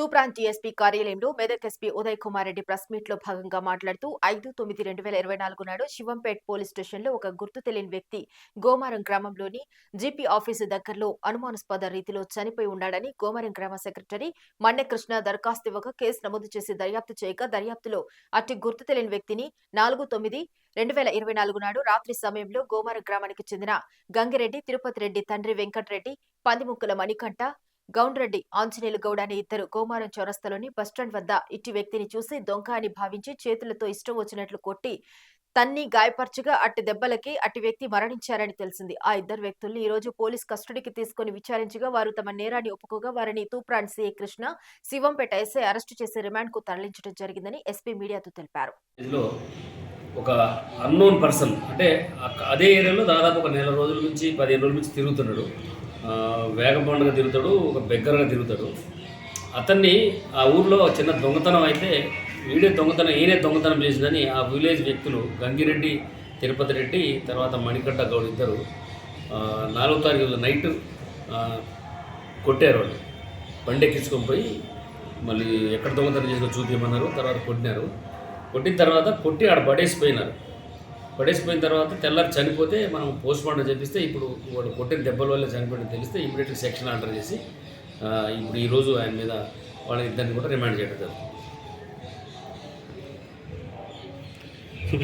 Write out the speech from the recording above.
Toopran TSP కార్యాలయంలో Medak SP Uday Kumar Reddy press మీట్లో భాగంగా మాట్లాడుతూ ఐదు తొమ్మిది రెండు వేల ఇరవై నాలుగు నాడు శివంపేట్ పోలీస్ స్టేషన్లో ఒక గుర్తు తెలియని వ్యక్తి గోమారం గ్రామంలోని జీపీ ఆఫీసు దగ్గరలో అనుమానాస్పద రీతిలో చనిపోయి ఉన్నాడని గోమారం గ్రామ సెక్రటరీ మణ్యకృష్ణ కృష్ణ దరఖాస్తు ఇవ్వగా కేసు నమోదు చేసి దర్యాప్తు చేయగా దర్యాప్తులో అట్టి గుర్తు తెలియని వ్యక్తిని నాలుగు తొమ్మిది రెండు వేల ఇరవై నాలుగు నాడు రాత్రి సమయంలో గోమారం గ్రామానికి చెందిన గంగిరెడ్డి తిరుపతి రెడ్డి తండ్రి వెంకటరెడ్డి పందిముక్కుల మణికంఠ గౌండ్రెడ్డి ఆంజనేయులు గౌడ అనే ఇద్దరు గోమారం చౌరస్తలోని బస్టాండ్ వద్ద ఇట్టి వ్యక్తిని చూసి దొంగ అని భావించి చేతులతో ఇష్టం వచ్చినట్లు కొట్టి తన్ని గాయపరచగా అట్టి దెబ్బలకి అట్టి వ్యక్తి మరణించారని తెలిసింది. ఆ ఇద్దరు వ్యక్తుల్ని ఈ రోజు పోలీస్ కస్టడీకి తీసుకుని విచారించగా వారు తమ నేరాన్ని ఒప్పుకోగా వారిని Toopran CA Krishna Shivampet SI arrest చేసి రిమాండ్కు తరలించడం జరిగిందని ఎస్పీ మీడియాతో తెలిపారు. ఒక అన్నోన్ పర్సన్ అంటే అదే ఏరియాలో దాదాపు ఒక నెల రోజుల నుంచి పదిహేను రోజుల నుంచి తిరుగుతున్నాడు. వేగబండగా తిరుగుతాడు ఒక బెగ్గరగా తిరుగుతాడు. అతన్ని ఆ ఊర్లో చిన్న దొంగతనం అయితే వీడే దొంగతనం ఈయనే దొంగతనం చేసిందని ఆ విలేజ్ వ్యక్తులు గంగిరెడ్డి తిరుపతి రెడ్డి తర్వాత మణికంఠ గౌడ్ ఇద్దరు నాలుగో తారీఖు నైట్ కొట్టారు వాళ్ళు. బండి ఎక్కించుకొని పోయి మళ్ళీ ఎక్కడ దొంగతనం చేసుకో చూపించమన్నారు తర్వాత కొట్టినారు. కొట్టిన తర్వాత కొట్టి ఆడ పడేసిపోయినారు. పడేసిపోయిన తర్వాత తెల్లారి చనిపోతే మనం పోస్ట్ మార్టం చేపిస్తే ఇప్పుడు వాడు కొట్టిన దెబ్బల వల్ల చనిపోయిన తెలిస్తే ఇమీడియట్గా సెక్షన్ ఆర్డర్ చేసి ఇప్పుడు ఈరోజు ఆయన మీద వాళ్ళ ఇద్దరిని కూడా రిమాండ్ చేయడం జరుగుతుంది.